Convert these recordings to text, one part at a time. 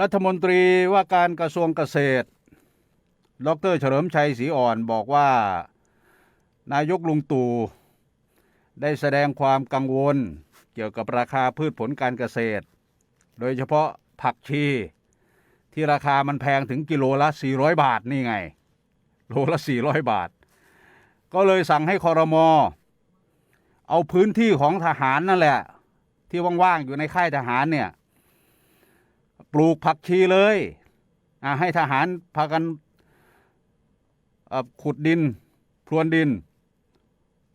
รัฐมนตรีว่าการกระทรวงเกษตร ดรเฉลิมชัยศรีอ่อนบอกว่า นายกลุงตู่ได้แสดงความกังวลเกี่ยวกับราคาพืชผลการเกษตร โดยเฉพาะผักชี ที่ราคามันแพงถึงกิโลละ 400 บาทนี่ไง โลละ 400 บาท ก็เลยสั่งให้คอรมอเอาพื้นที่ของทหารนั่นแหละ ที่ว่างๆอยู่ในค่ายทหารเนี่ย ปลูกผักชีเลยให้ทหารพากันขุดดินพรวนดิน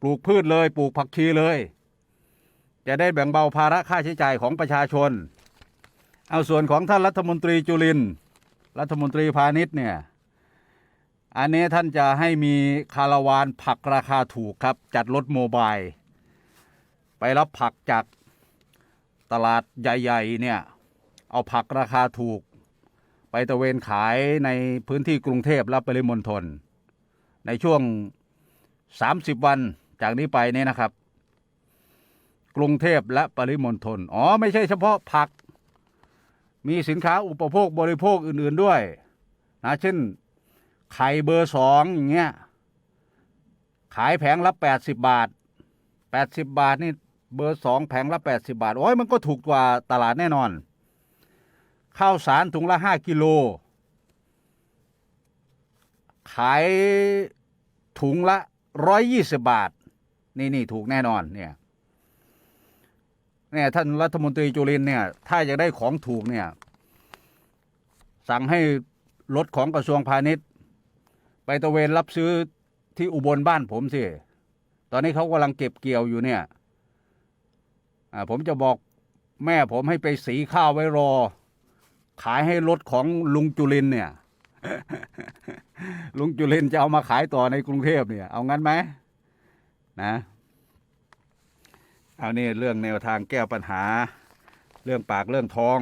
ปลูกพืชเลย ปลูกผักชีเลย จะได้แบ่งเบาภาระค่าใช้จ่ายของประชาชน เอาส่วนของท่านรัฐมนตรีจุลินรัฐมนตรีพาณิชย์เนี่ยอันนี้ท่านจะให้มีคาราวานผักราคาถูกครับ จัดรถโมบาย ไปรับผักจากตลาดใหญ่ ๆ เนี่ย เอาผักราคาถูก ไปตะเวนขายในพื้นที่กรุงเทพและปริมณฑลในช่วง 30 วันจากนี้ไปเนี่ยนะครับ กรุงเทพและปริมณฑลอ๋อไม่ใช่เฉพาะผัก มีสินค้าอุปโภคบริโภคอื่น ๆด้วยนะเช่น ไข่เบอร์สองอย่างเงี้ยขายแผงละแปดสิบบาทแปดสิบบาทนี่เบอร์สองแผงละแปดสิบาท โอ้ยมันก็ถูกกว่าตลาดแน่นอน ข้าวสารถุงละห้ากิโล ขายถุงละร้อยยี่สิบาท นี่นี่ถูกแน่นอนเนี่ยเนี่ยท่านรัฐมนตรีจุลินเนี่ย ถ้าอยากได้ของถูกเนี่ย สั่งให้รถของกระทรวงพาณิชย์ ไปตะเวนรับซื้อที่อุบลบ้านผมสิ ตอนนี้เขากำลังเก็บเกี่ยวอยู่เนี่ยผมจะบอกแม่ผมให้ไปสีข้าวไว้รอ ขายให้รถของลุงจุลินเนี่ย ลุงจุลินจะเอามาขายต่อในกรุงเทพเนี่ย เอางั้นไหมนะเอานี่เรื่องแนวทางแก้ปัญหา เรื่องปากเรื่องท้อง